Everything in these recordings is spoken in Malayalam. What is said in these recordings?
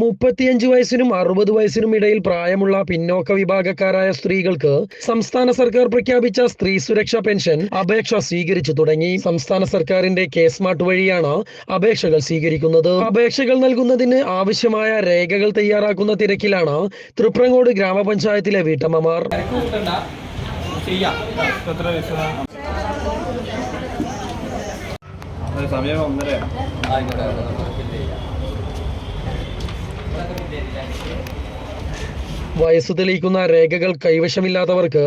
മുപ്പത്തിയഞ്ച് വയസ്സിനും അറുപത് വയസ്സിനും ഇടയിൽ പ്രായമുള്ള പിന്നോക്ക വിഭാഗക്കാരായ സ്ത്രീകൾക്ക് സംസ്ഥാന സർക്കാർ പ്രഖ്യാപിച്ച സ്ത്രീ സുരക്ഷാ പെൻഷൻ അപേക്ഷ സ്വീകരിച്ചു തുടങ്ങി. സംസ്ഥാന സർക്കാരിന്റെ കെ സ്മാർട്ട് വഴിയാണ് അപേക്ഷകൾ സ്വീകരിക്കുന്നത്. അപേക്ഷകൾ നൽകുന്നതിന് ആവശ്യമായ രേഖകൾ തയ്യാറാക്കുന്ന തിരക്കിലാണ് തൃപ്രങ്ങോട് ഗ്രാമപഞ്ചായത്തിലെ വീട്ടമ്മമാർ. സമയം ഒന്നര. വയസ്സ് തെളിയിക്കുന്ന രേഖകൾ കൈവശമില്ലാത്തവർക്ക്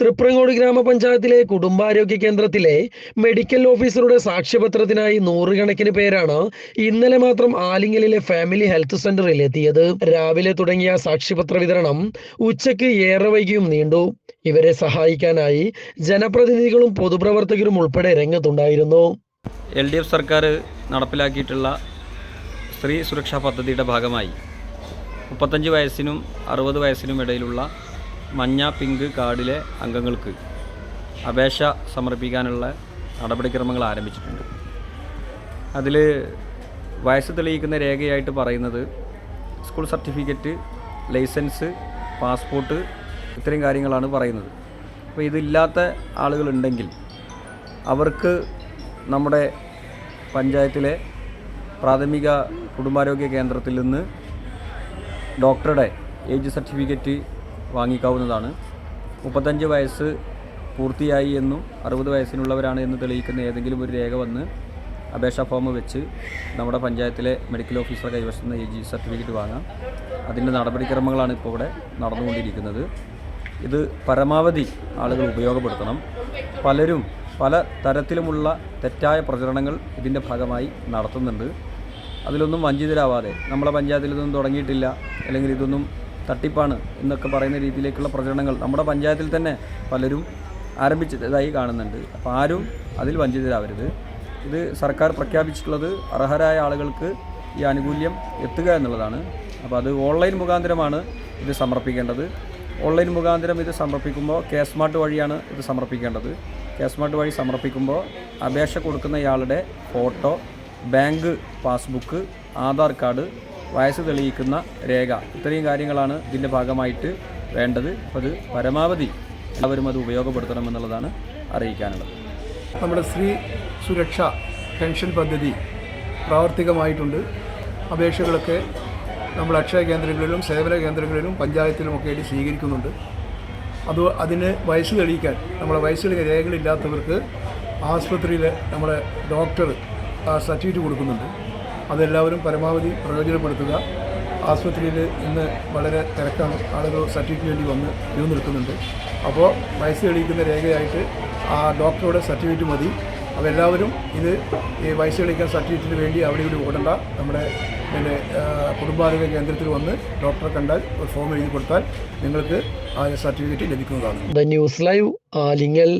തൃപ്രങ്ങോട് ഗ്രാമപഞ്ചായത്തിലെ കുടുംബാരോഗ്യ കേന്ദ്രത്തിലെ മെഡിക്കൽ ഓഫീസറുടെ സാക്ഷ്യപത്രത്തിനായി നൂറുകണക്കിന് പേരാണ് ഇന്നലെ മാത്രം ആലിങ്ങലിലെ ഫാമിലി ഹെൽത്ത് സെന്ററിൽ എത്തിയത്. രാവിലെ തുടങ്ങിയ സാക്ഷ്യപത്ര വിതരണം ഉച്ചയ്ക്ക് ഏറെ വൈകിയും നീണ്ടു. ഇവരെ സഹായിക്കാനായി ജനപ്രതിനിധികളും പൊതുപ്രവർത്തകരും ഉൾപ്പെടെ രംഗത്തുണ്ടായിരുന്നു. എൽ സർക്കാർ നടപ്പിലാക്കിയിട്ടുള്ള സ്ത്രീ സുരക്ഷാ പദ്ധതിയുടെ ഭാഗമായി മുപ്പത്തഞ്ച് വയസ്സിനും അറുപത് വയസ്സിനും ഇടയിലുള്ള മഞ്ഞ പിങ്ക് കാർഡിലെ അംഗങ്ങൾക്ക് അപേക്ഷ സമർപ്പിക്കാനുള്ള നടപടിക്രമങ്ങൾ ആരംഭിച്ചിട്ടുണ്ട്. അതിൽ വയസ്സ് തെളിയിക്കുന്ന രേഖയായിട്ട് പറയുന്നത് സ്കൂൾ സർട്ടിഫിക്കറ്റ് ലൈസൻസ് പാസ്പോർട്ട് ഇത്രയും കാര്യങ്ങളാണ് പറയുന്നത്. അപ്പോൾ ഇതില്ലാത്ത ആളുകളുണ്ടെങ്കിൽ അവർക്ക് നമ്മുടെ പഞ്ചായത്തിലെ പ്രാഥമിക കുടുംബാരോഗ്യ കേന്ദ്രത്തിൽ നിന്ന് ഡോക്ടറുടെ ഏജ് സർട്ടിഫിക്കറ്റ് വാങ്ങിക്കാവുന്നതാണ്. മുപ്പത്തഞ്ച് വയസ്സ് പൂർത്തിയായി എന്നും അറുപത് വയസ്സിനുള്ളവരാണ് എന്ന് തെളിയിക്കുന്ന ഏതെങ്കിലും ഒരു രേഖ വന്ന് അപേക്ഷാ ഫോം വെച്ച് നമ്മുടെ പഞ്ചായത്തിലെ മെഡിക്കൽ ഓഫീസർ കൈവശം ഏജ് സർട്ടിഫിക്കറ്റ് വാങ്ങാം. അതിന്റെ നടപടിക്രമങ്ങളാണ് ഇപ്പോൾ ഇവിടെ നടന്നുകൊണ്ടിരിക്കുന്നത്. ഇത് പരമാവധി ആളുകൾ ഉപയോഗപ്പെടുത്തണം. പലരും പല തരത്തിലുമുള്ള തെറ്റായ പ്രചരണങ്ങൾ ഇതിന്റെ ഭാഗമായി നടത്തുന്നുണ്ട്. അതിലൊന്നും വഞ്ചിതരാവാതെ നമ്മളെ പഞ്ചായത്തിൽ ഇതൊന്നും തുടങ്ങിയിട്ടില്ല അല്ലെങ്കിൽ ഇതൊന്നും തട്ടിപ്പാണ് എന്നൊക്കെ പറയുന്ന രീതിയിലേക്കുള്ള പ്രചരണങ്ങൾ നമ്മുടെ പഞ്ചായത്തിൽ തന്നെ പലരും ആരംഭിച്ചതായി കാണുന്നുണ്ട്. അപ്പോൾ ആരും അതിൽ വഞ്ചിതരാവരുത്. ഇത് സർക്കാർ പ്രഖ്യാപിച്ചിട്ടുള്ളത് അർഹരായ ആളുകൾക്ക് ഈ ആനുകൂല്യം എത്തുക എന്നുള്ളതാണ്. അപ്പോൾ അത് ഓൺലൈൻ മുഖാന്തരമാണ് ഇത് സമർപ്പിക്കേണ്ടത്. ഓൺലൈൻ മുഖാന്തരം ഇത് സമർപ്പിക്കുമ്പോൾ കെ സ്മാർട്ട് വഴിയാണ് ഇത് സമർപ്പിക്കേണ്ടത്. കെ സ്മാർട്ട് വഴി സമർപ്പിക്കുമ്പോൾ അപേക്ഷ കൊടുക്കുന്നയാളുടെ photo bank passbook Aadhaar card വയസ്സ് തെളിയിക്കുന്ന രേഖ ഇത്രയും കാര്യങ്ങളാണ് ഇതിന്റെ ഭാഗമായിട്ട് വേണ്ടത്. അത് പരമാവധി എല്ലാവരും അത് ഉപയോഗപ്പെടുത്തണമെന്നുള്ളതാണ് അറിയിക്കാനുള്ളത്. നമ്മുടെ സ്ത്രീ സുരക്ഷ പെൻഷൻ പദ്ധതി പ്രാവർത്തികമായിട്ടുണ്ട്. അപേക്ഷകളൊക്കെ നമ്മൾ അക്ഷയ കേന്ദ്രങ്ങളിലും സേവന കേന്ദ്രങ്ങളിലും പഞ്ചായത്തിലുമൊക്കെ ആയിട്ട് സ്വീകരിക്കുന്നുണ്ട്. അത് അതിന് വയസ്സ് തെളിയിക്കാൻ നമ്മളെ വയസ്സ് തെളിയിക്കാൻ രേഖകളില്ലാത്തവർക്ക് ആസ്പത്രിയിൽ നമ്മളെ ഡോക്ടർ സർട്ടിഫിക്കറ്റ് കൊടുക്കുന്നുണ്ട്. അതെല്ലാവരും പരമാവധി പ്രയോജനപ്പെടുത്തുക. ആശുപത്രിയിൽ ഇന്ന് വളരെ തിരക്കാണ്. ആളുകൾ സർട്ടിഫിക്കറ്റ് വേണ്ടി വന്ന് ക്യൂ നിൽക്കുന്നുണ്ട്. അപ്പോൾ വയസ്സ് തെളിയിക്കുന്ന രേഖയായിട്ട് ആ ഡോക്ടറുടെ സർട്ടിഫിക്കറ്റ് മതി. അപ്പോൾ എല്ലാവരും ഇത് ഈ വയസ്സ് തെളിയിക്കാൻ സർട്ടിഫിക്കറ്റിന് വേണ്ടി അവിടെ ഇവിടെ ഓടണ്ട. നമ്മുടെ പിന്നെ കുടുംബാരോഗ്യ കേന്ദ്രത്തിൽ വന്ന് ഡോക്ടറെ കണ്ടാൽ ഒരു ഫോം എഴുതി കൊടുത്താൽ നിങ്ങൾക്ക് ആ സർട്ടിഫിക്കറ്റ് ലഭിക്കുന്നതാണ്. News live Alingal